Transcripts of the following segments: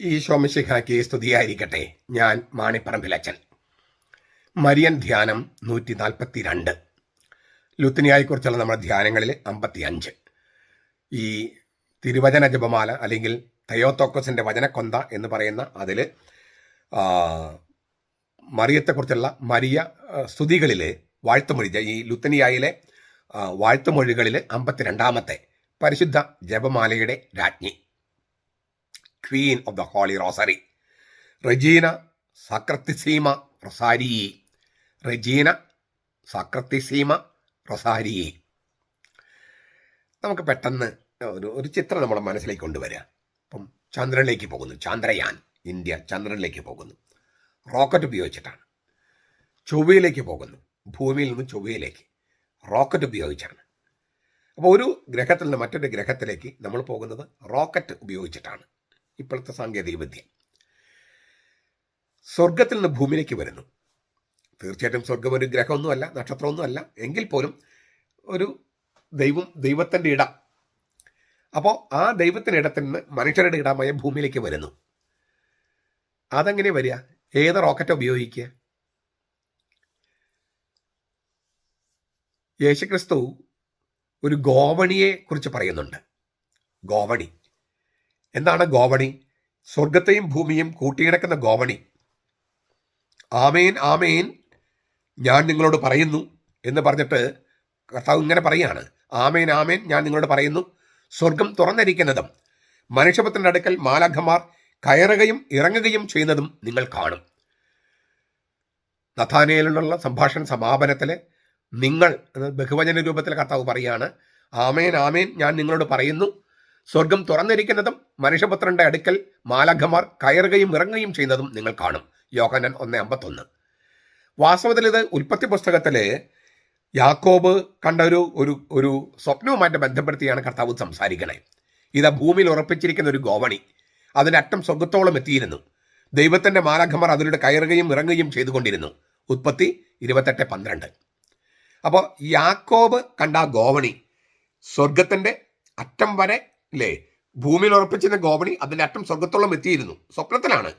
ഈശോമിശിഹാക്കി സ്തുതിയായിരിക്കട്ടെ. ഞാൻ മാണിപ്പറമ്പിലച്ചൻ. മരിയൻ ധ്യാനം നൂറ്റി നാൽപ്പത്തി രണ്ട് ലുത്തിനിയായെക്കുറിച്ചുള്ള നമ്മുടെ ധ്യാനങ്ങളിൽ അമ്പത്തി അഞ്ച് ഈ തിരുവചന ജപമാല അല്ലെങ്കിൽ തയോത്തോക്കസിന്റെ വചനക്കൊന്ത എന്ന് പറയുന്ന അതിൽ മറിയത്തെക്കുറിച്ചുള്ള മരിയ സ്തുതികളിൽ വാഴ്ത്തുമൊഴി ഈ ലുത്തനിയായിലെ വാഴ്ത്തുമൊഴികളിൽ അമ്പത്തിരണ്ടാമത്തെ പരിശുദ്ധ ജപമാലയുടെ രാജ്ഞി. Queen of the holy rosary Regina സക്രത്തിസീമ റൊസാരി റെജീന സക്രത്തിസീമ റൊസാരി നമുക്ക് പെട്ടെന്ന് ഒരു ഒരു ചിത്രം നമ്മുടെ മനസ്സിലേക്ക് കൊണ്ടുവരിക. അപ്പം ചന്ദ്രനിലേക്ക് പോകുന്നു. ചന്ദ്രയാൻ. ഇന്ത്യ ചന്ദ്രനിലേക്ക് പോകുന്നു. റോക്കറ്റ് ഉപയോഗിച്ചിട്ടാണ്. ചൊവ്വയിലേക്ക് പോകുന്നു. ഭൂമിയിൽ നിന്ന് ചൊവ്വയിലേക്ക്. റോക്കറ്റ് ഉപയോഗിച്ചാണ്. അപ്പോൾ ഒരു ഗ്രഹത്തിൽ നിന്ന് മറ്റൊരു ഗ്രഹത്തിലേക്ക് നമ്മൾ പോകുന്നത് റോക്കറ്റ് ഉപയോഗിച്ചിട്ടാണ്. ഇപ്പോഴത്തെ സാങ്കേതിക വിദ്യ സ്വർഗത്തിൽ നിന്ന് ഭൂമിയിലേക്ക് വരുന്നു. തീർച്ചയായിട്ടും സ്വർഗം ഒരു ഗ്രഹമൊന്നുമല്ല നക്ഷത്രമൊന്നുമല്ല. എങ്കിൽ പോലും ഒരു ദൈവം ദൈവത്തിന്റെ ഇടം. അപ്പോൾ ആ ദൈവത്തിന്റെ ഇടത്തിൽ നിന്ന് മനുഷ്യരുടെ ഇടമായ ഭൂമിയിലേക്ക് വരുന്നു. അതെങ്ങനെ വരിക? ഏത് റോക്കറ്റ് ഉപയോഗിക്കുക? യേശുക്രിസ്തു ഒരു ഗോവണിയെ കുറിച്ച് പറയുന്നുണ്ട്. ഗോവണി. എന്താണ് ഗോവണി? സ്വർഗത്തെയും ഭൂമിയും കൂട്ടിയിണക്കുന്ന ഗോവണി. ആമേൻ ആമേൻ ഞാൻ നിങ്ങളോട് പറയുന്നു എന്ന് പറഞ്ഞിട്ട് കർത്താവ് ഇങ്ങനെ പറയാണ് ആമേൻ ആമേൻ ഞാൻ നിങ്ങളോട് പറയുന്നു. സ്വർഗം തുറന്നിരിക്കുന്നതും മനുഷ്യപുത്രന്റെ അടുക്കൽ മാലാഖമാർ കയറുകയും ഇറങ്ങുകയും ചെയ്യുന്നതും നിങ്ങൾ കാണും. നഥാനയിലുള്ള സംഭാഷണ സമാപനത്തിൽ നിങ്ങൾ ബഹുവചന രൂപത്തിൽ കർത്താവ് പറയാണ് ആമേൻ ആമേൻ ഞാൻ നിങ്ങളോട് പറയുന്നു. സ്വർഗം തുറന്നിരിക്കുന്നതും മനുഷ്യപുത്രന്റെ അടുക്കൽ മാലാഖമാർ കയറുകയും ഇറങ്ങുകയും ചെയ്യുന്നതും നിങ്ങൾ കാണും. യോഹനൻ ഒന്ന് അമ്പത്തൊന്ന്. വാസ്തവത്തിൽ ഇത് ഉൽപ്പത്തി പുസ്തകത്തിലെ യാക്കോബ് കണ്ട ഒരു ഒരു ഒരു സ്വപ്നവുമായിട്ട് ബന്ധപ്പെടുത്തിയാണ് കർത്താവ് സംസാരിക്കണേ. ഇത് ഭൂമിയിൽ ഉറപ്പിച്ചിരിക്കുന്ന ഒരു ഗോവണി. അതിന്റെ അറ്റം സ്വർഗത്തോളം എത്തിയിരുന്നു. ദൈവത്തിന്റെ മാലാഖമാർ അതിലൂടെ കയറുകയും ഇറങ്ങുകയും ചെയ്തുകൊണ്ടിരുന്നു. ഉൽപ്പത്തി ഇരുപത്തെട്ട് പന്ത്രണ്ട്. അപ്പോൾ യാക്കോബ് കണ്ട ഗോവണി സ്വർഗത്തിന്റെ അറ്റം വരെ അല്ലേ ഭൂമിയിൽ ഉറപ്പിച്ചിരുന്ന ഗോപണി അതിന്റെ അറ്റം സ്വർഗത്തോളം എത്തിയിരുന്നു. സ്വപ്നത്തിലാണ്.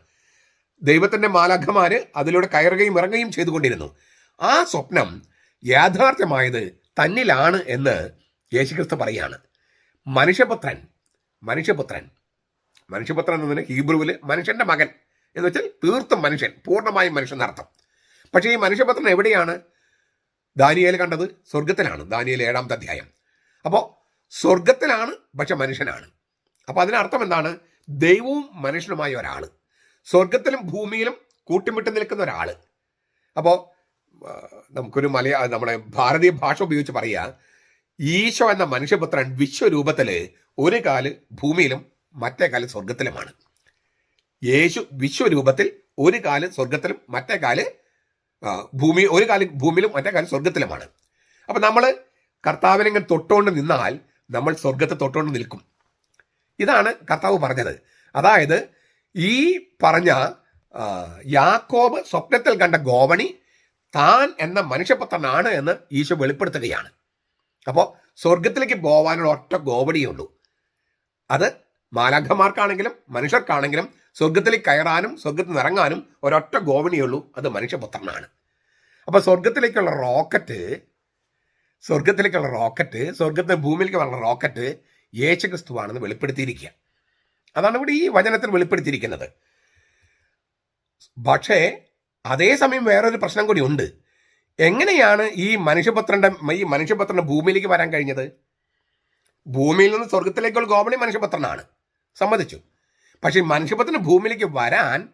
ദൈവത്തിന്റെ മാലാഖമാര് അതിലൂടെ കയറുകയും ഇറങ്ങുകയും ചെയ്തുകൊണ്ടിരുന്നു. ആ സ്വപ്നം യാഥാർത്ഥ്യമായത് തന്നിലാണ് എന്ന് യേശുക്രിസ്തു പറയാണ്. മനുഷ്യപുത്രൻ മനുഷ്യപുത്രൻ മനുഷ്യപുത്രൻ എന്നതിന് ഹീബ്രുവിൽ മനുഷ്യന്റെ മകൻ എന്ന് വെച്ചാൽ തീർത്തും മനുഷ്യൻ പൂർണമായും മനുഷ്യൻ അർത്ഥം പക്ഷേ ഈ മനുഷ്യപുത്രൻ എവിടെയാണ്? ദാനിയേൽ കണ്ടത് സ്വർഗത്തിലാണ് ദാനിയേൽ ഏഴാമത്തെ അധ്യായം. അപ്പോൾ സ്വർഗത്തിലാണ് പക്ഷെ മനുഷ്യനാണ്. അപ്പോൾ അതിനർത്ഥം എന്താണ്? ദൈവവും മനുഷ്യനുമായ ഒരാൾ സ്വർഗത്തിലും ഭൂമിയിലും കൂട്ടിമുട്ടി നിൽക്കുന്ന ഒരാൾ അപ്പോൾ നമുക്കൊരു മലയാള നമ്മുടെ ഭാരതീയ ഭാഷ ഉപയോഗിച്ച് പറയുക ഈശോ എന്ന മനുഷ്യപുത്രൻ വിശ്വരൂപത്തിൽ ഒരു കാൽ ഭൂമിയിലും മറ്റേ കാൽ സ്വർഗത്തിലുമാണ് യേശു വിശ്വരൂപത്തിൽ ഒരു കാൽ സ്വർഗത്തിലും മറ്റേ കാൽ ഭൂമി ഒരു കാൽ ഭൂമിയിലും മറ്റേ കാൽ സ്വർഗത്തിലുമാണ് അപ്പം നമ്മൾ കർത്താവിനെങ്ങനെ തൊട്ടുകൊണ്ട് നിന്നാൽ നമ്മൾ സ്വർഗത്തെ തൊട്ടുകൊണ്ട് നിൽക്കും. ഇതാണ് കർത്താവ് പറഞ്ഞത്. അതായത് ഈ പറഞ്ഞ യാക്കോബ് സ്വപ്നത്തിൽ കണ്ട ഗോവണി താൻ എന്ന മനുഷ്യപുത്രനാണ് എന്ന് ഈശോ വെളിപ്പെടുത്തുകയാണ്. അപ്പോൾ സ്വർഗത്തിലേക്ക് പോകാനുള്ള ഒറ്റ ഗോവണിയേ ഉള്ളൂ. അത് മാലാഖമാർക്കാണെങ്കിലും മനുഷ്യർക്കാണെങ്കിലും സ്വർഗത്തിലേക്ക് കയറാനും സ്വർഗത്തിൽ നിന്ന് ഇറങ്ങാനും ഒരൊറ്റ ഗോവണിയേ ഉള്ളൂ. അത് മനുഷ്യപുത്രനാണ്. അപ്പോൾ സ്വർഗത്തിലേക്കുള്ള റോക്കറ്റ് സ്വർഗത്തിലേക്കുള്ള റോക്കറ്റ് സ്വർഗത്തെ ഭൂമിയിലേക്ക് വരുന്ന റോക്കറ്റ് യേശുക്രിസ്തുവാണെന്ന് വെളിപ്പെടുത്തിയിരിക്കുക. അതാണ് ഇവിടെ ഈ വചനത്തിൽ വെളിപ്പെടുത്തിയിരിക്കുന്നത്. പക്ഷേ അതേസമയം വേറൊരു പ്രശ്നം കൂടി ഉണ്ട്. എങ്ങനെയാണ് ഈ മനുഷ്യപുത്രന്റെ ഈ മനുഷ്യപുത്രന്റെ ഭൂമിയിലേക്ക് വരാൻ കഴിഞ്ഞത്? ഭൂമിയിൽ നിന്ന് സ്വർഗത്തിലേക്കുള്ള ഗോപണി മനുഷ്യപുത്രനാണ്. സമ്മതിച്ചു. പക്ഷേ മനുഷ്യപുത്രൻ ഭൂമിയിലേക്ക് വരാൻ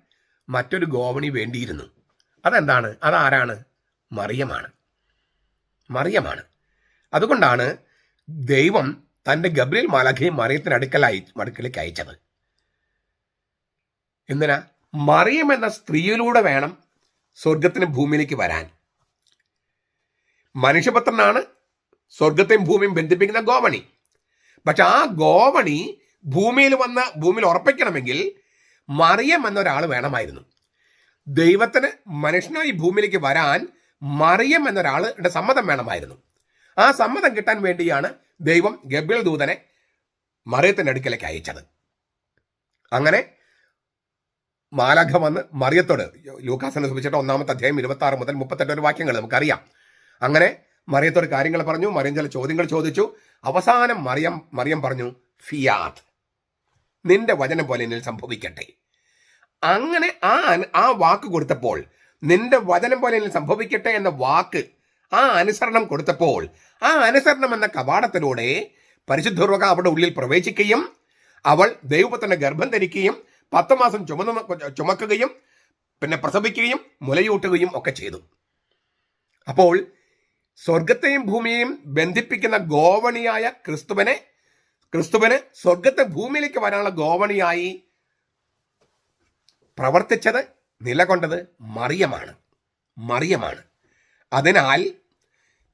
മറ്റൊരു ഗോവണി വേണ്ടിയിരുന്നു. അതെന്താണ്? അതാരാണ്? മറിയമാണ്. മറിയമാണ്. അതുകൊണ്ടാണ് ദൈവം തന്റെ ഗബ്രിയൽ മാലാഖയെ മറിയത്തിന് അടുക്കലായി അടുക്കലേക്ക് അയച്ചത്. എന്തിനാ? മറിയം എന്ന സ്ത്രീയിലൂടെ വേണം സ്വർഗത്തിന് ഭൂമിയിലേക്ക് വരാൻ. മനുഷ്യപുത്രനാണ് സ്വർഗത്തെയും ഭൂമിയും ബന്ധിപ്പിക്കുന്ന ഗോവണി. പക്ഷെ ആ ഗോവണി ഭൂമിയിൽ വന്ന് ഭൂമിയിൽ ഉറപ്പിക്കണമെങ്കിൽ മറിയം എന്നൊരാൾ വേണമായിരുന്നു. ദൈവത്തിന് മനുഷ്യനായി ഭൂമിയിലേക്ക് വരാൻ മറിയം എന്നൊരാളുടെ സമ്മതം വേണമായിരുന്നു. ആ സമ്മതം കിട്ടാൻ വേണ്ടിയാണ് ദൈവം ഗബ്രിയൽ ദൂതനെ മറിയത്തിന്റെ അടുക്കലേക്ക് അയച്ചത്. അങ്ങനെ മാലാഖ വന്ന് മറിയത്തോട് ലൂക്കാസിനെ സൂചിച്ചിട്ട് ഒന്നാമത്തെ അധ്യായം ഇരുപത്തി ആറ് മുതൽ മുപ്പത്തെട്ട് ഒരു വാക്യങ്ങൾ നമുക്കറിയാം. അങ്ങനെ മറിയത്തോട് കാര്യങ്ങൾ പറഞ്ഞു മറിയം ചില ചോദ്യങ്ങൾ ചോദിച്ചു. അവസാനം മറിയം മറിയം പറഞ്ഞു ഫിയാദ് നിന്റെ വചനം പോലെ എന്നിൽ സംഭവിക്കട്ടെ. അങ്ങനെ ആ ആ വാക്ക് കൊടുത്തപ്പോൾ നിന്റെ വചനം പോലെ എന്നിൽ സംഭവിക്കട്ടെ എന്ന വാക്ക് ആ അനുസരണം കൊടുത്തപ്പോൾ ആ അനുസരണം എന്ന കവാടത്തിലൂടെ പരിശുദ്ധർവക അവിടെ ഉള്ളിൽ പ്രവേശിക്കുകയും അവൾ ദൈവപുത്രന്റെ ഗർഭം ധരിക്കുകയും പത്ത് മാസം ചുമന്ന ചുമക്കുകയും പിന്നെ പ്രസവിക്കുകയും മുലയൂട്ടുകയും ഒക്കെ ചെയ്തു. അപ്പോൾ സ്വർഗത്തെയും ഭൂമിയെയും ബന്ധിപ്പിക്കുന്ന ഗോവണിയായ ക്രിസ്തുവനെ ക്രിസ്തുവിന് സ്വർഗത്തെ ഭൂമിയിലേക്ക് വരാനുള്ള ഗോവണിയായി പ്രവർത്തിച്ചത് നിലകൊണ്ടത് മറിയമാണ്. മറിയമാണ്. അതിനാൽ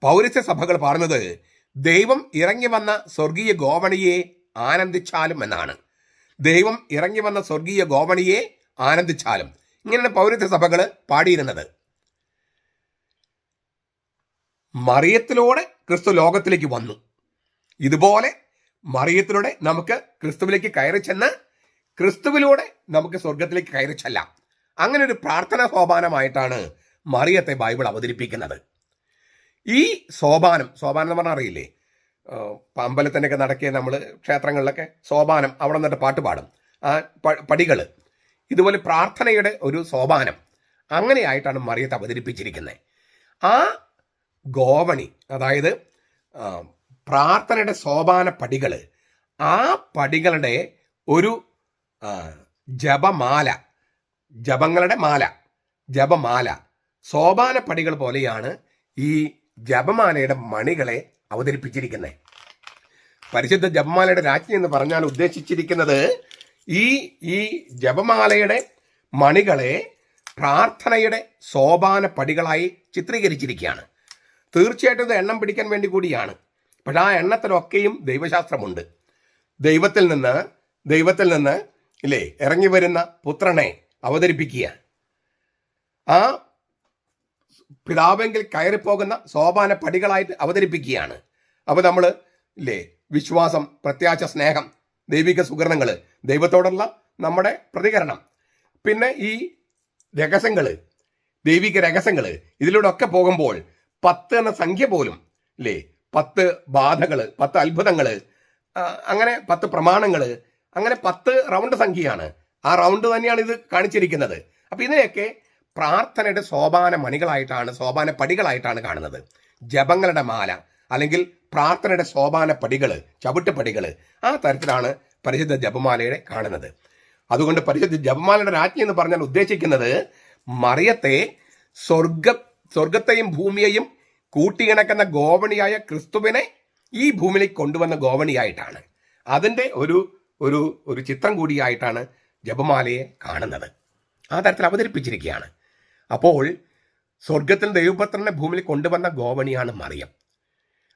പൗരസ്യ സഭകൾ പറഞ്ഞത് ദൈവം ഇറങ്ങി വന്ന സ്വർഗീയ ഗോവണിയെ ആനന്ദിച്ചാലും എന്നാണ്. ദൈവം ഇറങ്ങി വന്ന സ്വർഗീയ ഗോവണിയെ ആനന്ദിച്ചാലും. ഇങ്ങനെയാണ് പൗരസ്യ സഭകൾ പാടിയിരുന്നത്. മറിയത്തിലൂടെ ക്രിസ്തു ലോകത്തിലേക്ക് വന്നു. ഇതുപോലെ മറിയത്തിലൂടെ നമുക്ക് ക്രിസ്തുവിലേക്ക് കയറി ചെന്ന് ക്രിസ്തുവിലൂടെ നമുക്ക് സ്വർഗത്തിലേക്ക് കയറി ചെല്ലാം. അങ്ങനെ ഒരു പ്രാർത്ഥനാ സോപാനമായിട്ടാണ് മറിയത്തെ ബൈബിൾ അവതരിപ്പിക്കുന്നത്. ഈ സോപാനം സോപാനം എന്ന് പറഞ്ഞാൽ അറിയില്ലേ? ഏഹ് അമ്പലത്തിന്റെയൊക്കെ നടക്കിയ നമ്മൾ ക്ഷേത്രങ്ങളിലൊക്കെ സോപാനം അവിടെ നിന്നിട്ട് പാട്ട് പാടും. ആ പടികൾ ഇതുപോലെ പ്രാർത്ഥനയുടെ ഒരു സോപാനം. അങ്ങനെയായിട്ടാണ് മറിയത്തെ അവതരിപ്പിച്ചിരിക്കുന്നത് ആ ഗോവണി അതായത് പ്രാർത്ഥനയുടെ സോപാന പടികൾ ആ പടികളുടെ ഒരു ജപമാല ജപങ്ങളുടെ മാല ജപമാല സോപാന പടികൾ പോലെയാണ് ഈ ജപമാലയുടെ മണികളെ അവതരിപ്പിച്ചിരിക്കുന്നത് പരിശുദ്ധ ജപമാലയുടെ രാജ്ഞി എന്ന് പറഞ്ഞാൽ ഉദ്ദേശിച്ചിരിക്കുന്നത് ഈ ഈ ജപമാലയുടെ മണികളെ പ്രാർത്ഥനയുടെ സോപാന പടികളായി ചിത്രീകരിച്ചിരിക്കുകയാണ്. തീർച്ചയായിട്ടും ഇത് എണ്ണം പിടിക്കാൻ വേണ്ടി കൂടിയാണ്. പക്ഷെ ആ എണ്ണത്തിലൊക്കെയും ദൈവശാസ്ത്രമുണ്ട്. ദൈവത്തിൽ നിന്ന് ദൈവത്തിൽ നിന്ന് ഇല്ലേ ഇറങ്ങി വരുന്ന പുത്രനെ അവതരിപ്പിക്കുക. ആ പിതാവെങ്കിൽ കയറിപ്പോകുന്ന സോപാന പടികളായിട്ട് അവതരിപ്പിക്കുകയാണ്. അപ്പോൾ നമ്മൾ ഇല്ലേ വിശ്വാസം പ്രത്യാശ സ്നേഹം ദൈവിക സുഹൃതങ്ങൾ ദൈവത്തോടുള്ള നമ്മുടെ പ്രതികരണം. പിന്നെ ഈ രഹസ്യങ്ങൾ ദൈവിക രഹസ്യങ്ങൾ ഇതിലൂടെ ഒക്കെ പോകുമ്പോൾ പത്ത് എന്ന സംഖ്യ പോലും ഇല്ലേ പത്ത് ബാധകൾ പത്ത് അത്ഭുതങ്ങൾ അങ്ങനെ പത്ത് പ്രമാണങ്ങൾ അങ്ങനെ പത്ത് റൗണ്ട് സംഖ്യയാണ്. ആ റൗണ്ട് തന്നെയാണ് ഇത് കാണിച്ചിരിക്കുന്നത്. അപ്പം ഇതിനെയൊക്കെ പ്രാർത്ഥനയുടെ സോപാന മണികളായിട്ടാണ് സോപാന പടികളായിട്ടാണ് കാണുന്നത്. ജപങ്ങളുടെ മാല അല്ലെങ്കിൽ പ്രാർത്ഥനയുടെ സോപാന പടികൾ ചവിട്ടുപടികൾ ആ തരത്തിലാണ് പരിശുദ്ധ ജപമാലയുടെ കാണുന്നത്. അതുകൊണ്ട് പരിശുദ്ധ ജപമാലയുടെ രാജ്ഞി എന്ന് പറഞ്ഞാൽ ഉദ്ദേശിക്കുന്നത് മറിയത്തെ സ്വർഗ സ്വർഗത്തെയും ഭൂമിയെയും കൂട്ടിയിണക്കുന്ന ഗോവണിയായ ക്രിസ്തുവിനെ ഈ ഭൂമിയിലേക്ക് കൊണ്ടുവന്ന ഗോവണിയായിട്ടാണ് അതിന്റെ ഒരു ഒരു ഒരു ചിത്രം കൂടിയായിട്ടാണ് ജപമാലയെ കാണുന്നത്. ആ തരത്തിൽ അവതരിപ്പിച്ചിരിക്കുകയാണ്. അപ്പോൾ സ്വർഗത്തിൽ ദൈവപുത്രനെ ഭൂമിയിൽ കൊണ്ടുവന്ന ഗോവണിയാണ് മറിയം.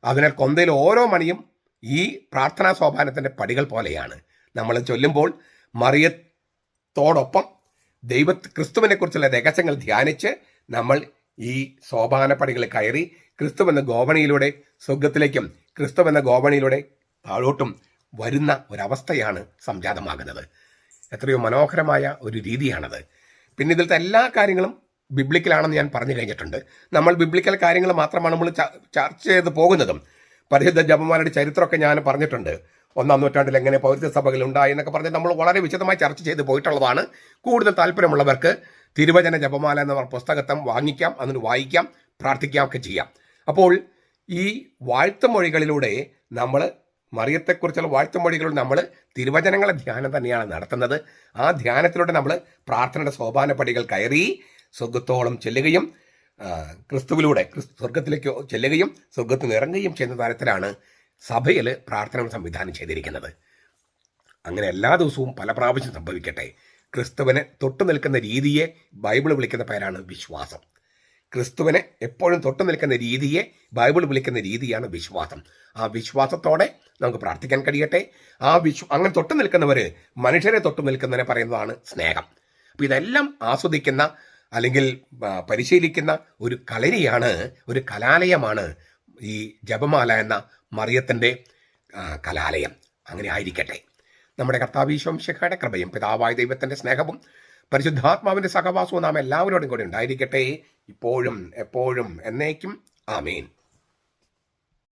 അതിനാൽ കൊന്തയിൽ ഓരോ മണിയും ഈ പ്രാർത്ഥനാ സോപാനത്തിന്റെ പടികൾ പോലെയാണ്. നമ്മൾ ചൊല്ലുമ്പോൾ മറിയത്തോടൊപ്പം ദൈവ ക്രിസ്തുവിനെ കുറിച്ചുള്ള രഹസ്യങ്ങൾ ധ്യാനിച്ച് നമ്മൾ ഈ സോപാന പടികൾ കയറി ക്രിസ്തു എന്ന ഗോവണിയിലൂടെ സ്വർഗത്തിലേക്കും ക്രിസ്തു എന്ന ഗോവണിയിലൂടെ താഴോട്ടും വരുന്ന ഒരവസ്ഥയാണ് സംജാതമാകുന്നത്. എത്രയോ മനോഹരമായ ഒരു രീതിയാണത്. പിന്നെ ഇതിലത്തെ എല്ലാ കാര്യങ്ങളും ബിബ്ലിക്കലാണെന്ന് ഞാൻ പറഞ്ഞു കഴിഞ്ഞിട്ടുണ്ട്. നമ്മൾ ബിബ്ലിക്കൽ കാര്യങ്ങൾ മാത്രമാണ് നമ്മൾ ചർച്ച ചെയ്ത് പോകുന്നതും. പരിശുദ്ധ ജപമാലയുടെ ചരിത്രമൊക്കെ ഞാൻ പറഞ്ഞിട്ടുണ്ട്. ഒന്നാം നൂറ്റാണ്ടിൽ എങ്ങനെ പൗരത്വ സഭകൾ ഉണ്ടായി എന്നൊക്കെ പറഞ്ഞ് നമ്മൾ വളരെ വിശദമായി ചർച്ച ചെയ്ത് പോയിട്ടുള്ളതാണ്. കൂടുതൽ താല്പര്യമുള്ളവർക്ക് തിരുവചന ജപമാല എന്ന പുസ്തകത്വം വാങ്ങിക്കാം അതിന് വായിക്കാം പ്രാർത്ഥിക്കാം ഒക്കെ ചെയ്യാം. അപ്പോൾ ഈ വാഴ്ത്തുമൊഴികളിലൂടെ നമ്മൾ മറിയത്തെക്കുറിച്ചുള്ള വാഴ്ത്തുമൊഴികളിലൂടെ നമ്മൾ തിരുവചനങ്ങളെ ധ്യാനം തന്നെയാണ് നടത്തുന്നത്. ആ ധ്യാനത്തിലൂടെ നമ്മൾ പ്രാർത്ഥനയുടെ സോപാന പടികൾ കയറി സ്വർഗത്തോളം ചെല്ലുകയും ക്രിസ്തുവിലൂടെ ക്രിസ്തു സ്വർഗത്തിലേക്ക് ചെല്ലുകയും സ്വർഗത്തിൽ നിന്ന് ഇറങ്ങുകയും ചെയ്യുന്ന തരത്തിലാണ് സഭയിൽ പ്രാർത്ഥന സംവിധാനം ചെയ്തിരിക്കുന്നത്. അങ്ങനെ എല്ലാ ദിവസവും പല പ്രാവശ്യം സംഭവിക്കട്ടെ. ക്രിസ്തുവിനെ തൊട്ടു നിൽക്കുന്ന രീതിയെ ബൈബിൾ വിളിക്കുന്ന പേരാണ് വിശ്വാസം. ക്രിസ്തുവിനെ എപ്പോഴും തൊട്ടു നിൽക്കുന്ന രീതിയെ ബൈബിൾ വിളിക്കുന്ന രീതിയാണ് വിശ്വാസം. ആ വിശ്വാസത്തോടെ നമുക്ക് പ്രാർത്ഥിക്കാൻ കഴിയട്ടെ. ആ വിശ്വ അങ്ങനെ തൊട്ടു നിൽക്കുന്നവർ മനുഷ്യരെ തൊട്ടു നിൽക്കുന്നതിനെ പറയുന്നതാണ് സ്നേഹം. അപ്പം ഇതെല്ലാം ആസ്വദിക്കുന്ന അല്ലെങ്കിൽ പരിശീലിക്കുന്ന ഒരു കളരിയാണ് ഒരു കലാലയമാണ് ഈ ജപമാല എന്ന മറിയത്തിന്റെ കലാലയം. അങ്ങനെ ആയിരിക്കട്ടെ. നമ്മുടെ കർത്താവീശ്വംശഖയുടെ കൃപയും പിതാവായ ദൈവത്തിന്റെ സ്നേഹവും പരിശുദ്ധാത്മാവിന്റെ സഹവാസവും നാം എല്ലാവരോടും കൂടി ഉണ്ടായിരിക്കട്ടെ. ഇപ്പോഴും എപ്പോഴും എന്നേക്കും. ആമേൻ.